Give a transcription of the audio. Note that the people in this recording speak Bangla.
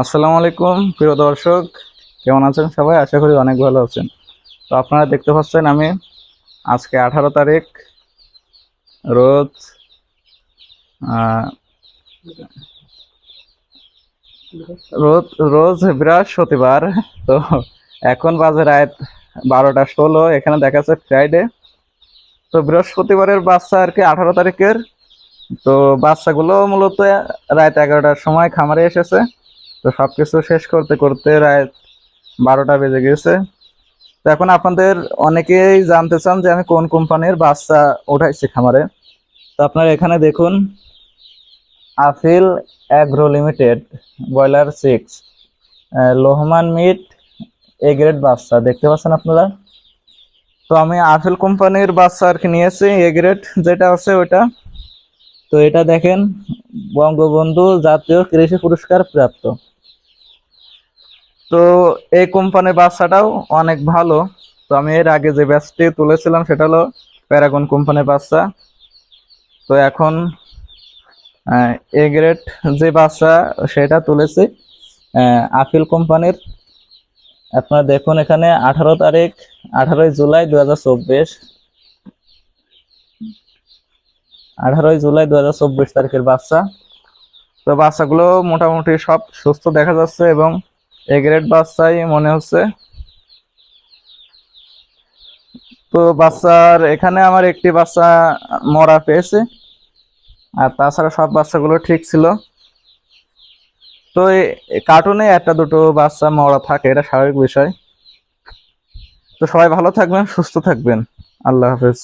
আসসালামু আলাইকুম, প্রিয় দর্শক। কেমন আছেন সবাই? আশা করি অনেক ভালো আছেন। তো আপনারা দেখতে পাচ্ছেন আমি আজকে আঠারো তারিখ, রোজ রোজ রোজ বৃহস্পতিবার। তো এখন বাজে রাত বারোটা ষোলো, এখানে দেখাচ্ছে ফ্রাইডে। তো বৃহস্পতিবারের বাচ্চা আর কি আঠারো তারিখের। তো বাচ্চাগুলো মূলত রাত এগারোটার সময় খামারে এসেছে। তো সব কিছু শেষ করতে করতে রাত বারোটা বেজে গেছে। তো এখন আপনাদের অনেকেই জানতে চান যে আমি কোন কোম্পানির বাচ্চা উঠাইছি খামারে। তো আপনারা এখানে দেখুন, Afil agro limited, broiler six Lohmann meat, A grade বাচ্চা, দেখতে পাচ্ছেন আপনারা? তো আমি আফেল কোম্পানির বাচ্চা আর কি নিয়েছি, এ গ্রেড যেটা আছে ওটা তো এটা দেখেন, বঙ্গবন্ধু জাতীয় কৃষি পুরস্কার প্রাপ্ত। তো এই কোম্পানির বাচ্চাটাও অনেক ভালো। তো আমি এর আগে যে ব্যাচটি তুলেছিলাম সেটা হলো প্যারাগন কোম্পানির বাচ্চা। তো এখন এ গ্রেড যে বাচ্চা সেটা তুলেছি আপিল কোম্পানির আপনারা দেখুন এখানে আঠারো তারিখ, আঠারোই জুলাই দু হাজার চব্বিশ। আঠারোই জুলাই দু হাজার চব্বিশ তারিখের বাচ্চা। তো বাচ্চাগুলো মোটামুটি সব সুস্থ দেখা যাচ্ছে এবং এ গ্রেড বাচ্চাই মনে হচ্ছে। তো বাচ্চার এখানে আমার একটি বাচ্চা মরা পেয়েছে। আর তাছাড়া সব বাচ্চাগুলো ঠিক ছিল। তো কার্টুনে একটা দুটো বাচ্চা মরা থাকে, এটা স্বাভাবিক বিষয়। তো সবাই ভালো থাকবেন, সুস্থ থাকবেন। আল্লাহ হাফেজ।